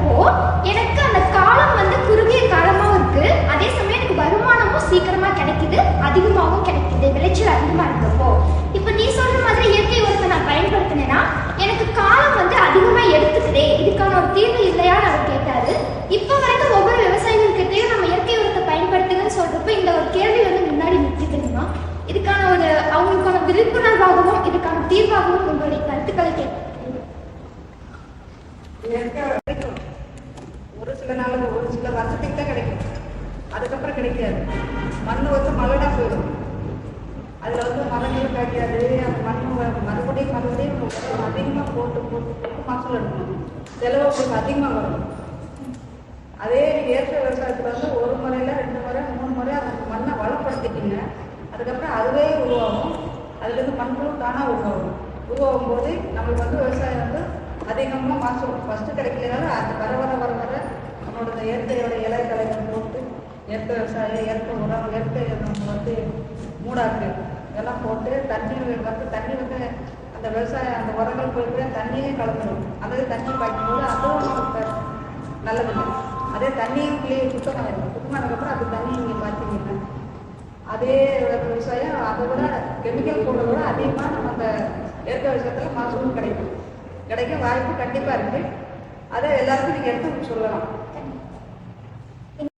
இருக்கிறப்போ எனக்கு அந்த காலம் வந்து குறுகிய காலமாகவும் இருக்கு. அதே சமயம் எனக்கு வருமானமும் சீக்கிரமா கிடைக்குது. அதிகமாகவும் கிடைக்குது. விளைச்சல் அதிகமா இருக்கப்போ. இப்போ நீ சொல்ற மாதிரி இயற்கை உரத்தை நான் பயன்படுத்தினேன்னா எனக்கு காலம் வந்து அதிகமா எடுத்துக்குதே. இதுக்கான ஒரு தீர்வு இல்லையான்னு அவர் கேட்டாரு. இப்போ வரைக்கும் ஒவ்வொரு விவசாயிகள்கிட்டயும் நம்ம இயற்கை உரத்தை பயன்படுத்துங்கன்னு சொல்றப்போ இந்த ஒரு கேள்வி வந்து முன்னாடி நிற்குதுங்கம்மா. இதுக்கான ஒரு அவங்களுக்கான விழிப்புணர்வாகவும் இதுக்கான தீர்வாகவும் உங்களுடைய கருத்துக்களை கேட்க இயற்கை சில நாளுக்கு ஒரு சில வருஷத்துக்கு தான் கிடைக்கும். அதுக்கப்புறம் கிடைக்காது. மண் வந்து மலடா போயிடும். அதில் வந்து மரங்கள் கிடைக்காது. அந்த மண் மறுபடியும் மறுபடியும் அதிகமாக போட்டு போட்டு போட்டு மகசூல் எடுக்கணும் செலவு உங்களுக்கு அதிகமாக வரும். அதே இயற்கை விவசாயத்தில் வந்து ஒரு முறையில் ரெண்டு முறை மூணு முறை அந்த மண்ணை வளப்படுத்திட்டீங்க. அதுக்கப்புறம் அதுவே உருவாகும். அதுலேருந்து மண்புழு தானாக உருவாகும். உருவாகும் போது நம்மளுக்கு வந்து விவசாயம் வந்து அதிகமாக மாசம் ஃபஸ்ட்டு கிடைக்கலனாலும் அது வர வர வர வர நம்மளோட இலைகளை இலை போட்டு இயற்கை விவசாயம் இயற்கை உரம் இயற்கை நம்ம வந்து மூடாக்கு? இதெல்லாம் போட்டு தண்ணி வந்து தண்ணி வந்து அந்த விவசாயம் அந்த உரங்கள் போயிட்டு தண்ணியே கலந்துடும் அதாவது தண்ணி பாய்க்கும்போது அதுவும் நமக்கு நல்லதுங்க அதே தண்ணியும் கிளீன் சுத்தமாகிடும் சுத்தமானதுக்கப்புறம் அது தண்ணி நீங்கள் பார்த்தீங்கன்னா அதே விவசாயம் அதை விட கெமிக்கல் போடுறத விட அதிகமாக நம்ம அந்த இயற்கை விவசாயத்தில் மாசமும் கிடைக்கும். கிடைக்க வாய்ப்பு கண்டிப்பாக இருக்குது அதை எல்லாருக்கும் நீங்கள் எடுத்து சொல்லலாம்.